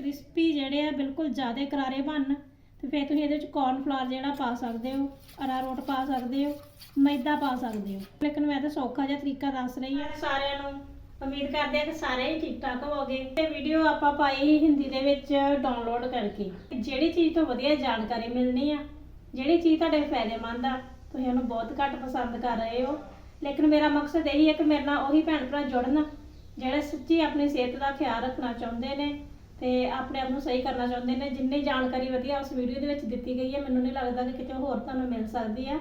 Crispy ਜਿਹੜੇ ਆ ਬਿਲਕੁਲ ਜ਼ਿਆਦਾ ਕਰਾਰੇ ਬਣਨ ਤੇ ਫਿਰ ਤੁਸੀਂ ਇਹਦੇ ਵਿੱਚ ਕੌਰਨ ਫਲਾਰ ਜਿਹੜਾ ਪਾ ਸਕਦੇ ਹੋ ਅਰਾਰੋਟ ਪਾ ਸਕਦੇ ਹੋ, ਮੈਦਾ ਪਾ ਸਕਦੇ ਹੋ। ਲੇਕਿਨ ਮੈਂ ਤਾਂ ਸੌਖਾ ਜਿਹਾ ਤਰੀਕਾ ਦੱਸ ਰਹੀ ਹਾਂ। ਸਾਰਿਆਂ ਨੂੰ ਉਮੀਦ ਕਰਦੇ ਹਾਂ ਕਿ ਸਾਰੇ ਹੀ ਠੀਕ ਠਾਕ ਹੋਵੋਗੇ। ਇਹ ਵੀਡੀਓ ਆਪਾਂ ਪਾਈ ਹਿੰਦੀ ਦੇ ਵਿੱਚ ਡਾਊਨਲੋਡ ਕਰਕੇ। ਜਿਹੜੀ ਚੀਜ਼ ਤੋਂ ਵਧੀਆ ਜਾਣਕਾਰੀ ਮਿਲਣੀ ਆ, ਜਿਹੜੀ ਚੀਜ਼ ਤੁਹਾਡੇ ਫਾਇਦੇਮੰਦ ਆ, ਤੁਸੀਂ ਉਹਨੂੰ ਬਹੁਤ ਘੱਟ ਪਸੰਦ ਕਰ ਰਹੇ ਹੋ। ਲੇਕਿਨ ਮੇਰਾ ਮਕਸਦ ਇਹੀ ਹੈ ਕਿ ਮੇਰੇ ਨਾਲ ਉਹੀ ਭੈਣ ਭਰਾ ਜੁੜਨ, ਜਿਹੜੇ ਸੱਚੀ ਆਪਣੀ ਸਿਹਤ ਦਾ ਖਿਆਲ ਰੱਖਣਾ ਚਾਹੁੰਦੇ ਨੇ ਤੇ ਆਪਣੇ ਆਪ ਨੂੰ ਸਹੀ ਕਰਨਾ ਚਾਹੁੰਦੇ ਨੇ। ਜਿੰਨੀ ਜਾਣਕਾਰੀ ਵਧੀਆ ਉਸ ਵੀਡੀਓ ਦੇ ਵਿੱਚ ਦਿੱਤੀ ਗਈ ਹੈ, ਮੈਨੂੰ ਨਹੀਂ ਲੱਗਦਾ ਕਿ ਕਿਤੇ ਹੋਰ ਤੁਹਾਨੂੰ ਮਿਲ ਸਕਦੀ ਆ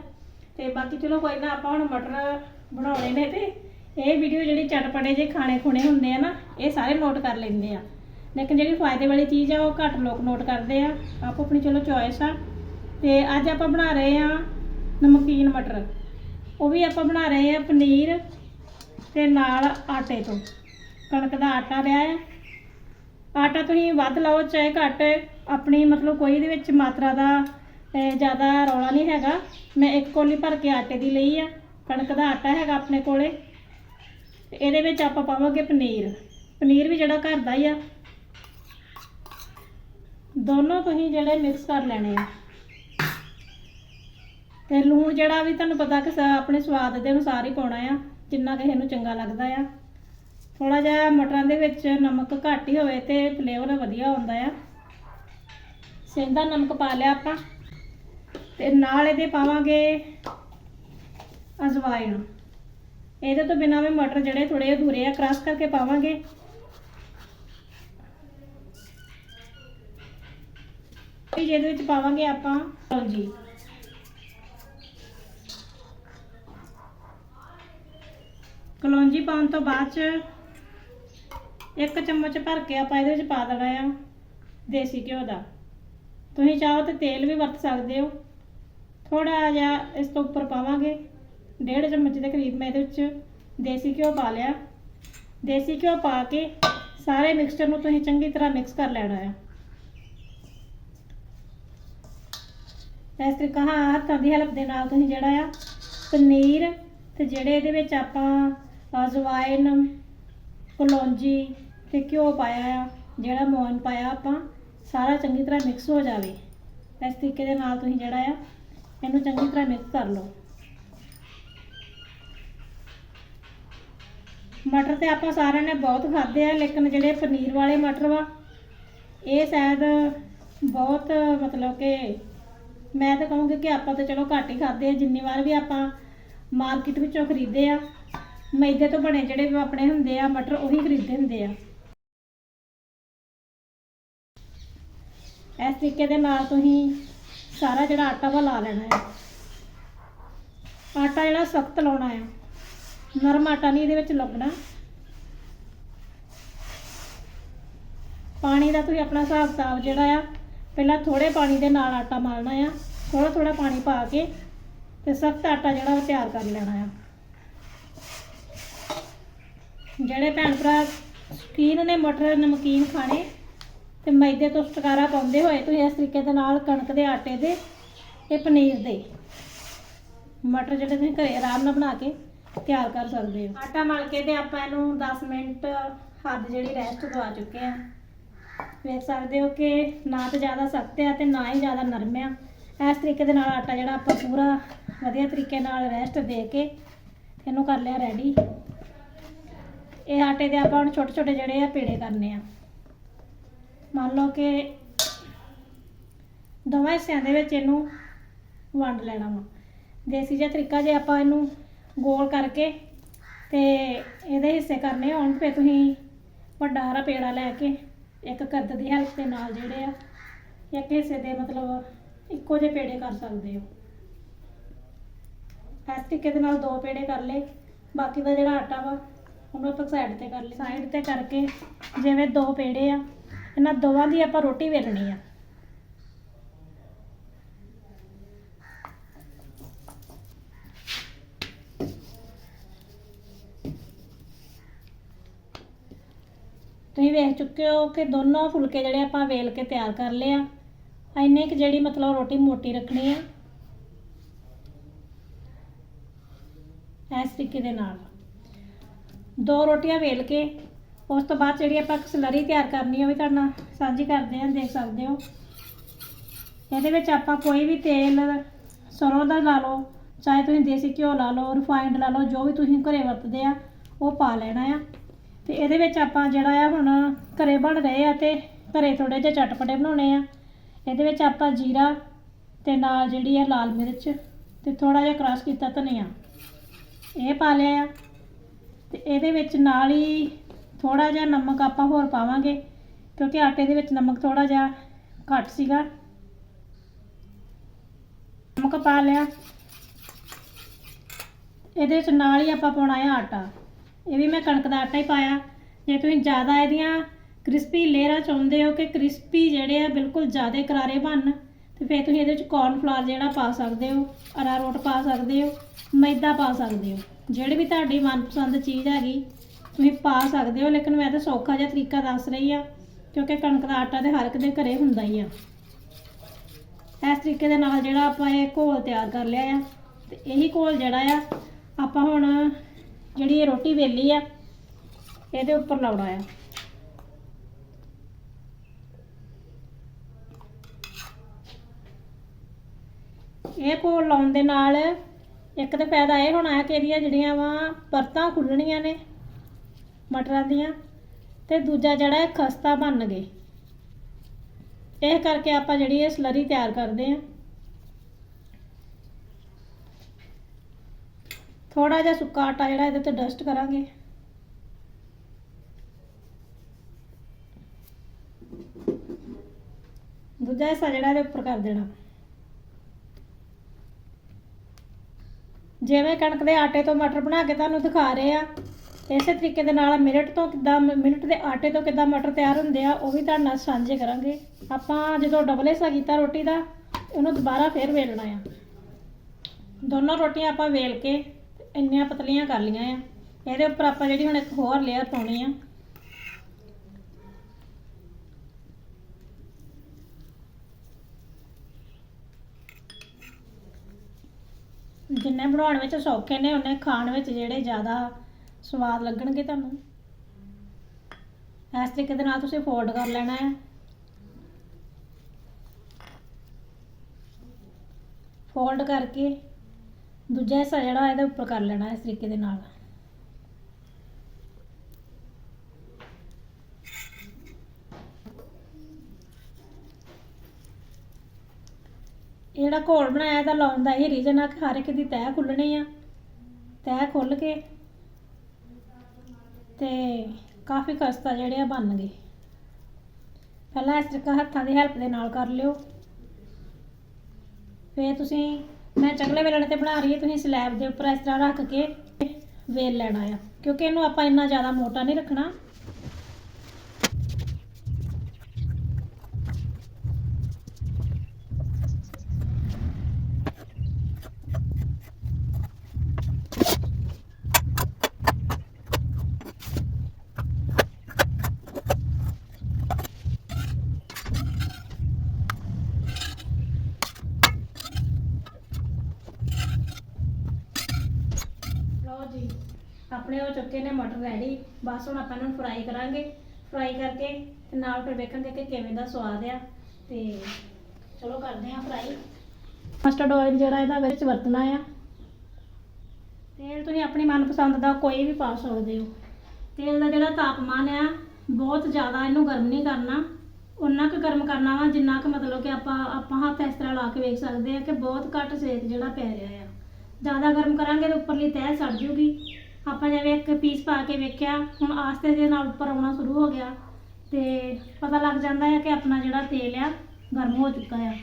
ਤੇ ਬਾਕੀ ਚਲੋ ਕੋਈ ਨਾ, ਆਪਾਂ ਹੁਣ ਮਟਰ ਬਣਾਉਣੇ ਨੇ ਤੇ ਇਹ ਵੀਡੀਓ ਜਿਹੜੀ ਚਟਪਟੇ ਜੇ ਖਾਣੇ ਖੁਣੇ ਹੁੰਦੇ ਆ ਨਾ, ਇਹ ਸਾਰੇ ਨੋਟ ਕਰ ਲੈਂਦੇ ਆ। ਲੇਕਿਨ ਜਿਹੜੀ ਫਾਇਦੇ ਵਾਲੀ ਚੀਜ਼ ਆ, ਉਹ ਘੱਟ ਲੋਕ ਨੋਟ ਕਰਦੇ ਆ। ਆਪੋ ਆਪਣੀ ਚਲੋ ਚੋਇਸ ਆ। ਤੇ ਅੱਜ ਆਪਾਂ ਬਣਾ ਰਹੇ ਆ ਨਮਕੀਨ ਮਟਰ। ਉਹ ਵੀ ਆਪਾਂ ਬਣਾ ਰਹੇ ਆ ਪਨੀਰ ਤੇ ਨਾਲ ਆਟੇ ਤੋਂ। ਕਣਕ ਦਾ ਆਟਾ ਲਿਆ ਹੈ ਆਟਾ ਤੁਸੀਂ ਵੱਧ ਲਓ, ਚਾਹੇ ਘੱਟ, ਆਪਣੀ ਮਤਲਬ ਕੋਈ ਇਹਦੇ ਵਿੱਚ ਮਾਤਰਾ ਦਾ ਜ਼ਿਆਦਾ ਰੌਲਾ ਨਹੀਂ ਹੈਗਾ। ਮੈਂ ਇੱਕ ਕੋਲੀ ਭਰ ਕੇ ਆਟੇ ਦੀ ਲਈ ਆ, ਕਣਕ ਦਾ ਆਟਾ ਹੈਗਾ ਆਪਣੇ ਕੋਲੇ। ਇਹਦੇ ਵਿੱਚ ਆਪਾਂ ਪਾਵਾਂਗੇ ਪਨੀਰ। ਪਨੀਰ ਵੀ ਜਿਹੜਾ ਘਰ ਦਾ ਹੀ ਆ। ਦੋਨੋਂ ਤੁਸੀਂ ਜਿਹੜੇ ਮਿਕਸ ਕਰ ਲੈਣੇ ਆ। ਤੇ ਲੂਣ ਜਿਹੜਾ ਵੀ ਤੁਹਾਨੂੰ ਪਤਾ ਕਿ ਆਪਣੇ ਸਵਾਦ ਦੇ ਅਨੁਸਾਰ ਹੀ ਪਾਉਣਾ ਆ, ਜਿੰਨਾ ਕਿਸੇ ਨੂੰ ਚੰਗਾ ਲੱਗਦਾ ਆ। ਥੋੜਾ ਜਿਹਾ ਮਟਰਾਂ ਦੇ ਵਿੱਚ ਨਮਕ ਘੱਟ ਹੀ ਹੋਵੇ ਤੇ ਫਲੇਵਰ ਵਧੀਆ ਆਉਂਦਾ ਆ। ਸੇਂਦਾ ਨਮਕ ਪਾ ਲਿਆ ਆਪਾਂ ਤੇ ਨਾਲ ਇਹਦੇ ਪਾਵਾਂਗੇ ਅਜਵਾਇਣ। ਇਹਦੇ ਤੋਂ ਬਿਨਾਂ ਵੀ ਮਟਰ ਜਿਹੜੇ ਥੋੜੇ ਅਧੂਰੇ ਆ ਕ੍ਰਸ਼ ਕਰਕੇ ਪਾਵਾਂਗੇ। ਤੇ ਜਿਹਦੇ ਵਿੱਚ ਪਾਵਾਂਗੇ ਆਪਾਂ ਕਲੌਂਜੀ ਕਲੌਂਜੀ ਪਾਉਣ ਤੋਂ ਬਾਅਦ ਚ ਇੱਕ ਚਮਚ ਭਰ ਕੇ ਆਪਾਂ ਇਹਦੇ ਵਿੱਚ ਪਾ ਦੇਣਾ ਆ ਦੇਸੀ ਘਿਓ ਦਾ। ਤੁਸੀਂ ਚਾਹੋ ਤੇ ਤੇਲ ਵੀ ਵਰਤ ਸਕਦੇ ਹੋ। ਥੋੜਾ ਜਿਹਾ ਇਸ ਤੋਂ ਉੱਪਰ ਪਾਵਾਂਗੇ। ਡੇਢ ਚਮਚ ਦੇ ਕਰੀਬ ਮੈਂ ਇਹਦੇ ਵਿੱਚ ਦੇਸੀ ਘਿਓ ਪਾ ਲਿਆ। ਦੇਸੀ ਘਿਓ ਪਾ ਕੇ ਸਾਰੇ ਮਿਕਸਚਰ ਨੂੰ ਤੁਸੀਂ ਚੰਗੀ ਤਰ੍ਹਾਂ ਮਿਕਸ ਕਰ ਲੈਣਾ ਆ। ਇਸ ਤਰੀਕਾ ਹਾਂ, ਹੱਥਾਂ ਦੀ ਹੈਲਪ ਦੇ ਨਾਲ ਤੁਸੀਂ ਜਿਹੜਾ ਆ, ਪਨੀਰ ਤੇ ਜਿਹੜੇ ਇਹਦੇ ਵਿੱਚ ਆਪਾਂ ਅਜਵਾਇਨ ਕਲੌਂਜੀ ਤੇ ਘਿਓ ਪਾਇਆ ਆ, ਜਿਹੜਾ ਮੋਹਨ ਪਾਇਆ, ਆਪਾਂ ਸਾਰਾ ਚੰਗੀ ਤਰ੍ਹਾਂ ਮਿਕਸ ਹੋ ਜਾਵੇ। ਇਸ ਤਰੀਕੇ ਦੇ ਨਾਲ ਤੁਸੀਂ ਜਿਹੜਾ ਆ, ਇਹਨੂੰ ਚੰਗੀ ਤਰ੍ਹਾਂ ਮਿਕਸ ਕਰ ਲਓ। ਮਟਰ ਤੇ ਆਪਾਂ ਸਾਰਿਆਂ ਨੇ ਬਹੁਤ ਖਾਦੇ ਆ, ਲੇਕਿਨ ਜਿਹੜੇ ਪਨੀਰ ਵਾਲੇ ਮਟਰ ਵਾ, ਇਹ ਸ਼ਾਇਦ ਬਹੁਤ, ਮਤਲਬ ਕਿ ਮੈਂ ਤਾਂ ਕਹੂੰਗੀ ਕਿ ਆਪਾਂ ਤਾਂ ਚਲੋ ਘੱਟ ਹੀ ਖਾਦੇ ਆ, ਜਿੰਨੀ ਵਾਰ ਵੀ ਆਪਾਂ ਮਾਰਕੀਟ ਵਿੱਚੋਂ ਖਰੀਦੇ ਆ, ਮੈਦੇ ਤੋਂ ਬਣੇ ਜਿਹੜੇ ਆਪਣੇ ਹੁੰਦੇ ਆ ਮਟਰ, ਉਹੀ ਖਰੀਦੇ ਹੁੰਦੇ ਆ। ਇਸ ਤਰੀਕੇ ਦੇ ਨਾਲ ਤੁਸੀਂ ਸਾਰਾ ਜਿਹੜਾ ਆਟਾ ਵਾ ਲਾ ਲੈਣਾ ਹੈ। ਆਟਾ ਜਿਹੜਾ ਸਖਤ ਲਾਉਣਾ ਹੈ। ਨਰਮ ਆਟਾ ਨਹੀਂ ਇਹਦੇ ਵਿੱਚ ਲੱਗਣਾ ਪਾਣੀ ਦਾ ਤੁਸੀਂ ਆਪਣਾ ਹਿਸਾਬ ਕਿਤਾਬ ਜਿਹੜਾ ਆ, ਪਹਿਲਾਂ ਥੋੜੇ ਪਾਣੀ ਦੇ ਨਾਲ ਆਟਾ ਮਲਣਾ ਆ ਥੋੜਾ ਥੋੜਾ ਪਾਣੀ ਪਾ ਕੇ ਤੇ ਸਖਤ ਆਟਾ ਜਿਹੜਾ ਉਹ ਤਿਆਰ ਕਰ ਲੈਣਾ ਆ। ਜਿਹੜੇ ਭੈਣ ਭਰਾ ਸ਼ਕੀਨ ਨੇ ਮਟਰ ਨਮਕੀਨ ਖਾਣੇ ਤੇ ਮੈਦੇ ਤੋਂ ਛੁਟਕਾਰਾ ਪਾਉਂਦੇ ਹੋਏ ਤੁਸੀਂ ਇਸ ਤਰੀਕੇ ਦੇ ਨਾਲ ਕਣਕ ਦੇ ਆਟੇ ਦੇ ਤੇ ਪਨੀਰ ਦੇ ਮਟਰ ਜਿਹੜੇ ਤੁਸੀਂ ਘਰੇ ਆਰਾਮ ਨਾਲ ਬਣਾ ਕੇ ਤਿਆਰ ਕਰ ਸਕਦੇ ਹੋ। ਆਟਾ ਮਲ ਕੇ ਤੇ ਆਪਾਂ ਇਹਨੂੰ 10 ਮਿੰਟ ਹੱਦ ਜਿਹੜੀ ਰੈਸਟ ਦਵਾ ਚੁੱਕੇ ਆ ਵੇਖ ਸਕਦੇ ਹੋ ਕਿ ਨਾ ਤਾਂ ਜ਼ਿਆਦਾ ਸਖਤ ਆ ਤੇ ਨਾ ਹੀ ਜ਼ਿਆਦਾ ਨਰਮ ਆ। ਇਸ ਤਰੀਕੇ ਦੇ ਨਾਲ ਆਟਾ ਜਿਹੜਾ ਆਪਾਂ ਪੂਰਾ ਵਧੀਆ ਤਰੀਕੇ ਨਾਲ ਰੈਸਟ ਦੇ ਕੇ ਇਹਨੂੰ ਕਰ ਲਿਆ ਰੈਡੀ ਇਹ ਆਟੇ ਦੇ ਆਪਾਂ ਹੁਣ ਛੋਟੇ ਛੋਟੇ ਜਿਹੜੇ ਆ ਪੇੜੇ ਕਰਨੇ ਆ। ਮੰਨ ਲਓ ਕਿ ਦੋਵਾਂ ਹਿੱਸਿਆਂ ਦੇ ਵਿੱਚ ਇਹਨੂੰ ਵੰਡ ਲੈਣਾ ਵਾ। ਦੇਸੀ ਜਿਹਾ ਤਰੀਕਾ ਜੇ ਆਪਾਂ ਇਹਨੂੰ ਗੋਲ ਕਰਕੇ ਤੇ ਇਹਦੇ ਹਿੱਸੇ ਕਰਨੇ ਹੋਣ ਫਿਰ ਤੁਸੀਂ ਵੱਡਾ ਹਰਾ ਪੇੜਾ ਲੈ ਕੇ ਇੱਕ ਕਰਦ ਦੀ ਹੈਲਪ ਦੇ ਨਾਲ ਜਿਹੜੇ ਆ, ਇੱਕ ਹਿੱਸੇ ਦੇ ਮਤਲਬ ਇੱਕੋ ਜਿਹੇ ਪੇੜੇ ਕਰ ਸਕਦੇ ਹੋ। ਇਸ ਤਰੀਕੇ ਦੇ ਨਾਲ ਦੋ ਪੇੜੇ ਕਰ ਲਏ। ਬਾਕੀ ਦਾ ਜਿਹੜਾ ਆਟਾ ਵਾ, ਉਹਨੂੰ ਆਪਾਂ ਸਾਈਡ ਤੇ ਕਰ ਲਏ। ਸਾਈਡ ਤੇ ਕਰਕੇ ਜਿਵੇਂ ਦੋ ਪੇੜੇ ਆ ਇਹਨਾਂ ਦੋਵਾਂ ਦੀ ਆਪਾਂ ਰੋਟੀ ਵੇਲਣੀ ਆ। ਤੁਸੀਂ ਵੇਖ ਚੁੱਕੇ ਹੋ ਕਿ ਦੋਨੋਂ ਫੁਲਕੇ ਜਿਹੜੇ ਆਪਾਂ ਵੇਲ ਕੇ ਤਿਆਰ ਕਰ ਲਏ ਆ। ਇੰਨੇ ਕਿ ਜਿਹੜੀ ਮਤਲਬ ਰੋਟੀ ਮੋਟੀ ਰੱਖਣੀ ਆ। ਇਸ ਤਰੀਕੇ ਦੇ ਨਾਲ। ਦੋ ਰੋਟੀਆਂ ਵੇਲ ਕੇ ਉਸ ਤੋਂ ਬਾਅਦ ਜਿਹੜੀ ਆਪਾਂ ਸਲਰੀ ਤਿਆਰ ਕਰਨੀ ਆ, ਉਹ ਵੀ ਤੁਹਾਡੇ ਨਾਲ ਸਾਂਝੀ ਕਰਦੇ ਹਾਂ ਦੇਖ ਸਕਦੇ ਹੋ। ਇਹਦੇ ਵਿੱਚ ਆਪਾਂ ਕੋਈ ਵੀ ਤੇਲ ਸਰੋਂ ਦਾ ਲਾ ਲਓ, ਚਾਹੇ ਤੁਸੀਂ ਦੇਸੀ ਘਿਓ ਲਾ ਲਓ ਰਿਫਾਈਨਡ ਲਾ ਲਓ, ਜੋ ਵੀ ਤੁਸੀਂ ਘਰੇ ਵਰਤਦੇ ਆ, ਉਹ ਪਾ ਲੈਣਾ ਆ। ਤੇ ਇਹਦੇ ਵਿੱਚ ਆਪਾਂ ਜਿਹੜਾ ਆ ਹੁਣ ਘਰੇ ਬਣ ਰਹੇ ਆ ਤੇ ਘਰੇ ਥੋੜੇ ਜਿਹੇ ਚਟਪਟੇ ਬਣਾਉਣੇ ਆ। ਇਹਦੇ ਵਿੱਚ ਆਪਾਂ ਜੀਰਾ ਤੇ ਨਾਲ ਜਿਹੜੀ ਆ ਲਾਲ ਮਿਰਚ ਤੇ ਥੋੜਾ ਜਿਹਾ ਕ੍ਰਸ਼ ਕੀਤਾ ਧਨੀਆ। ਇਹ ਪਾ ਲਿਆ ਆ। ਤੇ ਇਹਦੇ ਵਿੱਚ ਨਾਲ ਹੀ ਥੋੜਾ ਜਿਹਾ ਨਮਕ ਆਪਾਂ ਹੋਰ ਪਾਵਾਂਗੇ, ਕਿਉਂਕਿ ਆਟੇ ਦੇ ਵਿੱਚ ਨਮਕ ਥੋੜਾ ਜਿਹਾ ਘੱਟ ਸੀਗਾ। ਨਮਕ ਪਾ ਲਿਆ। ਇਹਦੇ ਵਿੱਚ ਨਾਲ ਹੀ ਆਪਾਂ ਪਾਉਣਾ ਹੈ ਆਟਾ। ਇਹ ਵੀ ਮੈਂ ਕਣਕ ਦਾ ਆਟਾ ਹੀ ਪਾਇਆ। ਜੇ ਤੁਸੀਂ ਜ਼ਿਆਦਾ ਇਹਦੀਆਂ ਕ੍ਰਿਸਪੀ ਲੇਅਰਾਂ ਚਾਹੁੰਦੇ ਹੋ ਕਿ ਕ੍ਰਿਸਪੀ ਜਿਹੜੇ ਆ ਬਿਲਕੁਲ ਜ਼ਿਆਦਾ ਕਰਾਰੇ ਬਣਨ ਤੇ ਫਿਰ ਤੁਸੀਂ ਇਹਦੇ ਵਿੱਚ ਕੌਰਨ ਫਲਾਰ ਜਿਹੜਾ ਪਾ ਸਕਦੇ ਹੋ, ਅਰਾਰੋਟ ਪਾ ਸਕਦੇ ਹੋ, ਮੈਦਾ ਪਾ ਸਕਦੇ ਹੋ। ਜਿਹੜੀ ਵੀ ਤੁਹਾਡੀ ਮਨਪਸੰਦ ਚੀਜ਼ ਹੈਗੀ ਤੁਸੀਂ ਪਾ ਸਕਦੇ ਹੋ, ਲੇਕਿਨ ਮੈਂ ਤਾਂ ਸੌਖਾ ਜਿਹਾ ਤਰੀਕਾ ਦੱਸ ਰਹੀ ਆ ਕਿਉਂਕਿ ਕਣਕ ਦਾ ਆਟਾ ਤੇ ਹਰ ਇੱਕ ਦੇ ਘਰੇ ਹੁੰਦਾ ਹੀ ਆ। ਇਸ ਤਰੀਕੇ ਦੇ ਨਾਲ ਜਿਹੜਾ ਆਪਾਂ ਇਹ ਘੋਲ ਤਿਆਰ ਕਰ ਲਿਆ ਆ, ਤੇ ਇਹੀ ਘੋਲ ਜਿਹੜਾ ਆ, ਆਪਾਂ ਹੁਣ ਜਿਹੜੀ ਇਹ ਰੋਟੀ ਵੇਲੀ ਆ, ਇਹਦੇ ਉੱਪਰ ਲਾਉਣਾ ਆ। ਇਹ ਘੋਲ ਲਾਉਣ ਦੇ ਨਾਲ ਇੱਕ ਤਾਂ ਫਾਇਦਾ ਇਹ ਹੋਣਾ ਹੈ ਕਿ ਇਹਦੀਆਂ ਜਿਹੜੀਆਂ ਵਾ ਪਰਤਾਂ ਖੁੱਲਣੀਆਂ ਨੇ ਮਟਰਾਂ ਦੀਆਂ ਤੇ ਦੂਜਾ ਜਿਹੜਾ ਹੈ ਖਸਤਾ ਬਣ ਗਏ। ਇਹ ਕਰਕੇ ਆਪਾਂ ਜਿਹੜੀ ਇਹ ਸਲਰੀ ਤਿਆਰ ਕਰਦੇ ਹਾਂ। ਥੋੜਾ ਜਿਹਾ ਸੁੱਕਾ ਆਟਾ ਜਿਹੜਾ ਇਹਦੇ ਤੇ ਡਸਟ ਕਰਾਂਗੇ। ਦੂਜਾ ਹਿੱਸਾ ਜਿਹੜਾ ਇਹਦੇ ਉੱਪਰ ਕਰ ਦੇਣਾ। ਜਿਵੇਂ ਕਣਕ ਦੇ ਆਟੇ ਤੋਂ ਮਟਰ ਬਣਾ ਕੇ ਤੁਹਾਨੂੰ ਦਿਖਾ ਰਹੇ ਆ ਇਸੇ ਤਰੀਕੇ ਦੇ ਨਾਲ ਮਿੰਟ ਤੋਂ ਕਿੱਦਾਂ ਮਿੰਟ ਦੇ ਆਟੇ ਤੋਂ ਕਿੱਦਾਂ ਮਟਰ ਤਿਆਰ ਹੁੰਦੇ ਆ, ਉਹ ਵੀ ਤੁਹਾਡੇ ਨਾਲ ਸਾਂਝੇ ਕਰਾਂਗੇ। ਆਪਾਂ ਜਦੋਂ ਡਬਲ ਹਿੱਸਾ ਕੀਤਾ ਰੋਟੀ ਦਾ, ਉਹਨੂੰ ਦੁਬਾਰਾ ਫੇਰ ਵੇਲਣਾ ਆ। ਦੋਨੋਂ ਰੋਟੀਆਂ ਆਪਾਂ ਵੇਲ ਕੇ ਇੰਨੀਆਂ ਪਤਲੀਆਂ ਕਰ ਲਈਆਂ ਆ। ਇਹਦੇ ਉੱਪਰ ਆਪਾਂ ਜਿਹੜੀ ਹੁਣ ਇੱਕ ਹੋਰ ਲੇਅਰ ਪਾਉਣੀ ਆ। ਜਿੰਨੇ ਬਣਾਉਣ ਵਿੱਚ ਸੌਖੇ ਨੇ, ਉਹਨੇ ਖਾਣ ਵਿੱਚ ਜਿਹੜੇ ਜ਼ਿਆਦਾ ਸਵਾਦ ਲੱਗਣਗੇ ਤੁਹਾਨੂੰ? ਇਸ ਤਰੀਕੇ ਦੇ ਨਾਲ ਤੁਸੀਂ ਫੋਲਡ ਕਰ ਲੈਣਾ ਹੈ। ਫੋਲਡ ਕਰਕੇ ਦੂਜਾ ਹਿੱਸਾ ਜਿਹੜਾ ਇਹਦੇ ਉੱਪਰ ਕਰ ਲੈਣਾ ਇਸ ਤਰੀਕੇ ਦੇ ਨਾਲ। ਇਹ ਜਿਹੜਾ ਘੋਲ ਬਣਾਇਆ ਤਾਂ ਲਾਉਣ ਦਾ ਇਹ ਰੀਜ਼ਨ ਆ ਕਿ ਹਰ ਇੱਕ ਦੀ ਤਹਿ ਖੁੱਲਣੀ ਆ। ਤਹਿ ਖੁੱਲ ਕੇ ਤੇ ਕਾਫੀ ਖਸਤਾ ਜਿਹੜੇ ਆ ਬਣ ਗਏ। ਪਹਿਲਾਂ ਇਸ ਤਰੀਕਾ ਹੱਥਾਂ ਦੀ ਹੈਲਪ ਦੇ ਨਾਲ ਕਰ ਲਿਓ। ਫੇਰ ਤੁਸੀਂ, ਮੈਂ ਚੰਗਲੇ ਵੇਲਣੇ ਤੇ ਬਣਾ ਰਹੀ ਹਾਂ, ਤੁਸੀਂ ਸਲੈਬ ਦੇ ਉੱਪਰ ਇਸ ਤਰ੍ਹਾਂ ਰੱਖ ਕੇ ਵੇਲ ਲੈਣਾ ਆ। ਕਿਉਂਕਿ ਇਹਨੂੰ ਆਪਾਂ ਇੰਨਾ ਜ਼ਿਆਦਾ ਮੋਟਾ ਨਹੀਂ ਰੱਖਣਾ ਲਓ ਜੀ ਆਪਣੇ ਚੁੱਕੇ ਨੇ ਮਟਰ ਰੈਡੀ ਬਸ ਹੁਣ ਆਪਾਂ ਇਹਨਾਂ ਨੂੰ ਫਰਾਈ ਕਰਾਂਗੇ। ਫਰਾਈ ਕਰਕੇ ਤੇ ਨਾਲ ਫਿਰ ਵੇਖਾਂਗੇ ਕਿ ਕਿਵੇਂ ਦਾ ਸਵਾਦ ਆ। ਤੇ ਚਲੋ ਕਰਦੇ ਹਾਂ ਫਰਾਈ ਮਸਟਰਡ ਆਇਲ ਜਿਹੜਾ ਇਹਦਾ ਵਿੱਚ ਵਰਤਣਾ ਆ। ਤੇਲ ਤੁਸੀਂ ਆਪਣੀ ਮਨਪਸੰਦ ਦਾ ਕੋਈ ਵੀ ਪਾ ਸਕਦੇ ਹੋ। ਤੇਲ ਦਾ ਜਿਹੜਾ ਤਾਪਮਾਨ ਆ, ਬਹੁਤ ਜ਼ਿਆਦਾ ਇਹਨੂੰ ਗਰਮ ਨਹੀਂ ਕਰਨਾ। ਉਨਾ ਕੁ ਗਰਮ ਕਰਨਾ ਵਾ, ਜਿੰਨਾ ਕੁ ਮਤਲਬ ਕਿ ਆਪਾਂ ਆਪਾਂ ਹੱਥ ਇਸ ਤਰ੍ਹਾਂ ਲਾ ਕੇ ਵੇਖ ਸਕਦੇ ਆ ਕਿ ਬਹੁਤ ਘੱਟ ਸੇਕ ਜਿਹੜਾ ਪੈ ਰਿਹਾ ਆ। ਜ਼ਿਆਦਾ ਗਰਮ ਕਰਾਂਗੇ ਤਾਂ ਉੱਪਰਲੀ ਤਹਿ ਸੜ ਜੂਗੀ। ਆਪਾਂ ਜਿਵੇਂ ਇੱਕ ਪੀਸ ਪਾ ਕੇ ਵੇਖਿਆ, ਹੁਣ ਆਸਤੇ ਦੇ ਨਾਲ ਉੱਪਰ ਆਉਣਾ ਸ਼ੁਰੂ ਹੋ ਗਿਆ। ਤੇ ਪਤਾ ਲੱਗ ਜਾਂਦਾ ਹੈ ਕਿ ਆਪਣਾ ਜਿਹੜਾ ਤੇਲ ਆ, ਗਰਮ ਹੋ ਚੁੱਕਾ ਆ।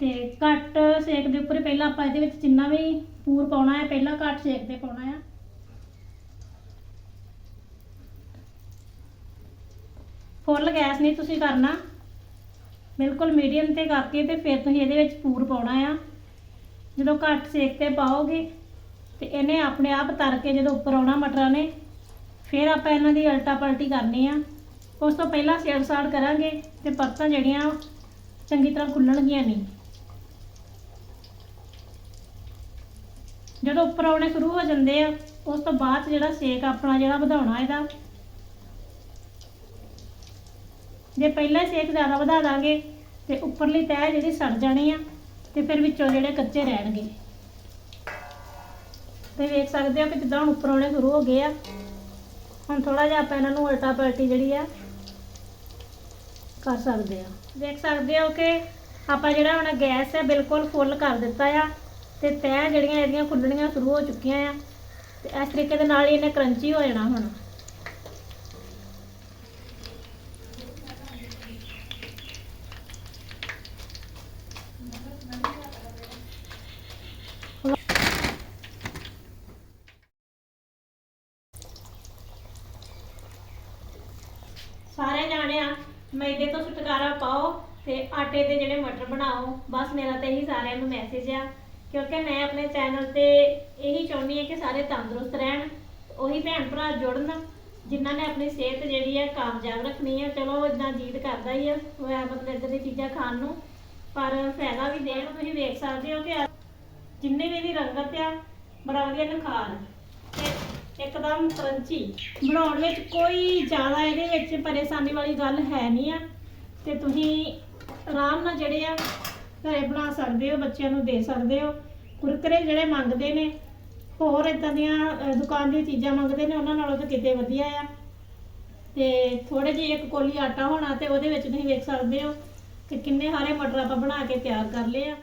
ਤੇ ਘੱਟ ਸੇਕ ਦੇ ਉੱਪਰ ਪਹਿਲਾਂ ਆਪਾਂ ਇਹਦੇ ਵਿੱਚ ਜਿੰਨਾ ਵੀ ਪੂਰ ਪਾਉਣਾ ਹੈ, ਪਹਿਲਾਂ ਘੱਟ ਸੇਕ ਤੇ ਪਾਉਣਾ ਆ। ਫੁੱਲ ਗੈਸ ਨਹੀਂ ਤੁਸੀਂ ਕਰਨਾ। ਬਿਲਕੁਲ ਮੀਡੀਅਮ ਤੇ ਕਰਕੇ ਤੇ ਫਿਰ ਤੁਸੀਂ ਇਹਦੇ ਵਿੱਚ ਪੂਰ ਪਾਉਣਾ ਆ। ਜਦੋਂ ਘੱਟ ਸੇਕ ਤੇ ਪਾਓਗੇ ਤੇ ਇਹਨੇ ਆਪਣੇ ਆਪ ਤਰ ਕੇ ਜਦੋਂ ਉੱਪਰ ਆਉਣਾ ਮਟਰਾਂ ਨੇ, ਫਿਰ ਆਪਾਂ ਇਹਨਾਂ ਦੀ ਅਲਟਾ ਪਲਟੀ ਕਰਨੀ ਆ। ਉਸ ਤੋਂ ਪਹਿਲਾਂ ਸੇੜ ਸਾੜ ਕਰਾਂਗੇ ਤੇ ਪਰਤਾਂ ਜਿਹੜੀਆਂ ਚੰਗੀ ਤਰ੍ਹਾਂ ਖੁੱਲਣਗੀਆਂ ਨਹੀਂ। ਜਦੋਂ ਉੱਪਰ ਆਉਣੇ ਸ਼ੁਰੂ ਹੋ ਜਾਂਦੇ ਆ, ਉਸ ਤੋਂ ਬਾਅਦ 'ਚ ਜਿਹੜਾ ਸੇਕ ਆਪਣਾ ਜਿਹੜਾ ਵਧਾਉਣਾ ਇਹਦਾ। ਜੇ ਪਹਿਲਾਂ ਸੇਕ ਜ਼ਿਆਦਾ ਵਧਾ ਦਾਂਗੇ ਤੇ ਉੱਪਰਲੀ ਤਹਿ ਜਿਹੜੀ ਸੜ ਜਾਣੀ ਆ, ਤੇ ਫਿਰ ਵਿੱਚੋਂ ਜਿਹੜੇ ਕੱਚੇ ਰਹਿਣਗੇ। ਤੇ ਵੇਖ ਸਕਦੇ ਹੋ ਕਿ ਜਿੱਦਾਂ ਹੁਣ ਉੱਪਰ ਆਉਣੇ ਸ਼ੁਰੂ ਹੋ ਗਏ ਆ। ਹੁਣ ਥੋੜਾ ਜਿਹਾ ਆਪਾਂ ਇਹਨਾਂ ਨੂੰ ਉਲਟਾ ਪਲਟੀ ਜਿਹੜੀ ਆ ਕਰ ਸਕਦੇ ਆ। ਦੇਖ ਸਕਦੇ ਹੋ ਕਿ ਆਪਾਂ ਜਿਹੜਾ ਹੁਣ ਗੈਸ ਹੈ ਬਿਲਕੁਲ ਫੁੱਲ ਕਰ ਦਿੱਤਾ ਆ ਤੇ ਤਹਿ ਜਿਹੜੀਆਂ ਇਹਦੀਆਂ ਖੁੱਲਣੀਆਂ ਸ਼ੁਰੂ ਹੋ ਚੁੱਕੀਆਂ ਆ। ਤੇ ਇਸ ਤਰੀਕੇ ਦੇ ਨਾਲ ਹੀ ਇਹਨੇ ਕਰੰਚੀ ਹੋ ਜਾਣਾ ਹੁਣ ਸਾਰੇ ਜਾਣਿਆ ਮੈਦੇ ਤੋਂ ਛੁਟਕਾਰਾ ਪਾਓ ਤੇ ਆਟੇ ਦੇ ਜਿਹੜੇ ਮਟਰ ਬਣਾਓ। ਬਸ ਮੇਰਾ ਤਾਂ ਇਹੀ ਸਾਰਿਆਂ ਨੂੰ ਮੈਸੇਜ ਆ, ਕਿਉਂਕਿ ਮੈਂ ਆਪਣੇ ਚੈਨਲ ਤੇ ਇਹੀ ਚਾਹੁੰਦੀ ਹਾਂ ਕਿ ਸਾਰੇ ਤੰਦਰੁਸਤ ਰਹਿਣ, ਉਹੀ ਭੈਣ ਭਰਾ ਜੁੜਨ, ਜਿਨ੍ਹਾਂ ਨੇ ਆਪਣੀ ਸਿਹਤ ਜਿਹੜੀ ਹੈ ਕਾਮਯਾਬ ਰੱਖਣੀ ਹੈ ਚਲੋ ਇਦਾਂ ਜੀਦ ਕਰਦਾ ਹੀ ਆ ਮਤਲਬ ਇਦਾਂ ਦੀ ਚੀਜ਼ਾਂ ਖਾਣ ਨੂੰ, ਪਰ ਫਾਇਦਾ ਵੀ ਦੇਣ, ਤੁਸੀਂ ਵੇਖ ਸਕਦੇ ਹੋ ਕਿ ਆ- ਜਿੰਨੇ ਵੀ ਇਹਦੀ ਰੰਗਤ ਆ, ਬੜਾ ਵਧੀਆ ਨਿਖਾਰ ਇੱਕਦਮ ਕਰੰਚੀ ਬਣਾਉਣ ਵਿੱਚ ਕੋਈ ਜ਼ਿਆਦਾ ਇਹਦੇ ਵਿੱਚ ਪਰੇਸ਼ਾਨੀ ਵਾਲੀ ਗੱਲ ਹੈ ਨਹੀਂ ਆ। ਤੇ ਤੁਸੀਂ ਆਰਾਮ ਨਾਲ ਜਿਹੜੇ ਆ, ਘਰੇ ਬਣਾ ਸਕਦੇ ਹੋ, ਬੱਚਿਆਂ ਨੂੰ ਦੇ ਸਕਦੇ ਹੋ। ਕੁਰਕਰੇ ਜਿਹੜੇ ਮੰਗਦੇ ਨੇ, ਹੋਰ ਇਦਾਂ ਦੀਆਂ ਦੁਕਾਨ ਦੀਆਂ ਚੀਜ਼ਾਂ ਮੰਗਦੇ ਨੇ, ਉਹਨਾਂ ਨਾਲੋਂ ਤਾਂ ਕਿਤੇ ਵਧੀਆ ਆ। ਤੇ ਥੋੜੇ ਜਿਹੇ ਇੱਕ ਕੋਲੀ ਆਟਾ ਹੋਣਾ ਤੇ ਉਹਦੇ ਵਿੱਚ ਤੁਸੀਂ ਵੇਖ ਸਕਦੇ ਹੋ ਕਿ ਕਿੰਨੇ ਹਾਰੇ ਮਟਰ ਆਪਾਂ ਬਣਾ ਕੇ ਤਿਆਰ ਕਰ ਲਏ ਆ।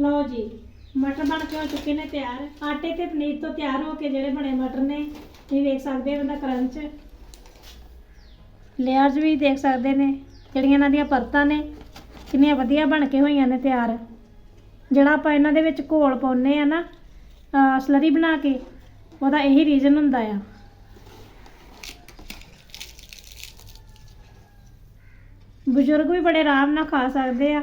ਲਓ ਜੀ ਮਟਰ ਬਣ ਕੇ ਹੋ ਚੁੱਕੇ ਨੇ ਤਿਆਰ। ਆਟੇ ਤੇ ਪਨੀਰ ਤੋਂ ਤਿਆਰ ਹੋ ਕੇ ਜਿਹੜੇ ਬਣੇ ਮਟਰ ਨੇ ਤੁਸੀਂ ਵੇਖ ਸਕਦੇ ਹੋ ਇਹਦਾ ਕਰੰਚ। ਲੇਅਰਸ ਵੀ ਦੇਖ ਸਕਦੇ ਨੇ, ਜਿਹੜੀਆਂ ਇਹਨਾਂ ਦੀਆਂ ਪਰਤਾਂ ਨੇ, ਕਿੰਨੀਆਂ ਵਧੀਆ ਬਣ ਕੇ ਹੋਈਆਂ ਨੇ ਤਿਆਰ। ਜਿਹੜਾ ਆਪਾਂ ਇਹਨਾਂ ਦੇ ਵਿੱਚ ਘੋਲ ਪਾਉਨੇ ਆ ਨਾ ਸਲਰੀ ਬਣਾ ਕੇ, ਉਹਦਾ ਇਹੀ ਰੀਜ਼ਨ ਹੁੰਦਾ ਆ। ਬਜ਼ੁਰਗ ਵੀ ਬੜੇ ਆਰਾਮ ਨਾਲ ਖਾ ਸਕਦੇ ਆ,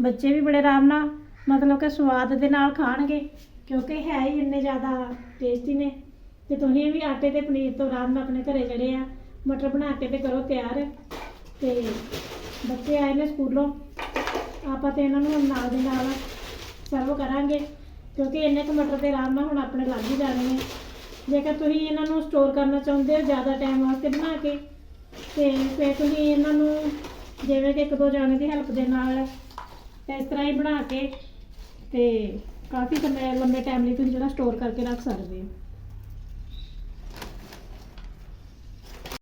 ਬੱਚੇ ਵੀ ਬੜੇ ਆਰਾਮ ਨਾਲ ਮਤਲਬ ਕਿ ਸਵਾਦ ਦੇ ਨਾਲ ਖਾਣਗੇ, ਕਿਉਂਕਿ ਹੈ ਹੀ ਇੰਨੇ ਜ਼ਿਆਦਾ ਟੇਸਟੀ ਨੇ। ਤੇ ਤੁਸੀਂ ਵੀ ਆਟੇ ਤੇ ਪਨੀਰ ਤੋਂ ਆਰਾਮ ਨਾਲ ਆਪਣੇ ਘਰੇ ਜਿਹੜੇ ਆ, ਮਟਰ ਬਣਾ ਕੇ ਤੇ ਕਰੋ ਤਿਆਰ। ਤੇ ਬੱਚੇ ਆਏ ਨੇ ਸਕੂਲੋਂ, ਆਪਾਂ ਤੇ ਇਹਨਾਂ ਨੂੰ ਨਾਲ ਦੇ ਨਾਲ ਸਰਵ ਕਰਾਂਗੇ, ਕਿਉਂਕਿ ਇੰਨੇ ਕੁ ਮਟਰ ਤੇ ਆਰਾਮ ਨਾਲ ਹੁਣ ਆਪਣੇ ਲੱਗ ਹੀ ਜਾਣੇ ਨੇ। ਜੇਕਰ ਤੁਸੀਂ ਇਹਨਾਂ ਨੂੰ ਸਟੋਰ ਕਰਨਾ ਚਾਹੁੰਦੇ ਹੋ ਜ਼ਿਆਦਾ ਟਾਈਮ ਵਾਸਤੇ ਬਣਾ ਕੇ, ਤੇ ਫਿਰ ਤੁਸੀਂ ਇਹਨਾਂ ਨੂੰ ਜਿਵੇਂ ਕਿ ਇੱਕ ਦੋ ਜਾਣੇ ਦੀ ਹੈਲਪ ਦੇ ਨਾਲ ਇਸ ਤਰ੍ਹਾਂ ਹੀ ਬਣਾ ਕੇ ਤੇ ਕਾਫੀ ਸਮੇਂ ਲੰਬੇ ਟਾਈਮ ਲਈ ਤੁਸੀਂ ਜਿਹੜਾ ਸਟੋਰ ਕਰਕੇ ਰੱਖ ਸਕਦੇ ਹੋ।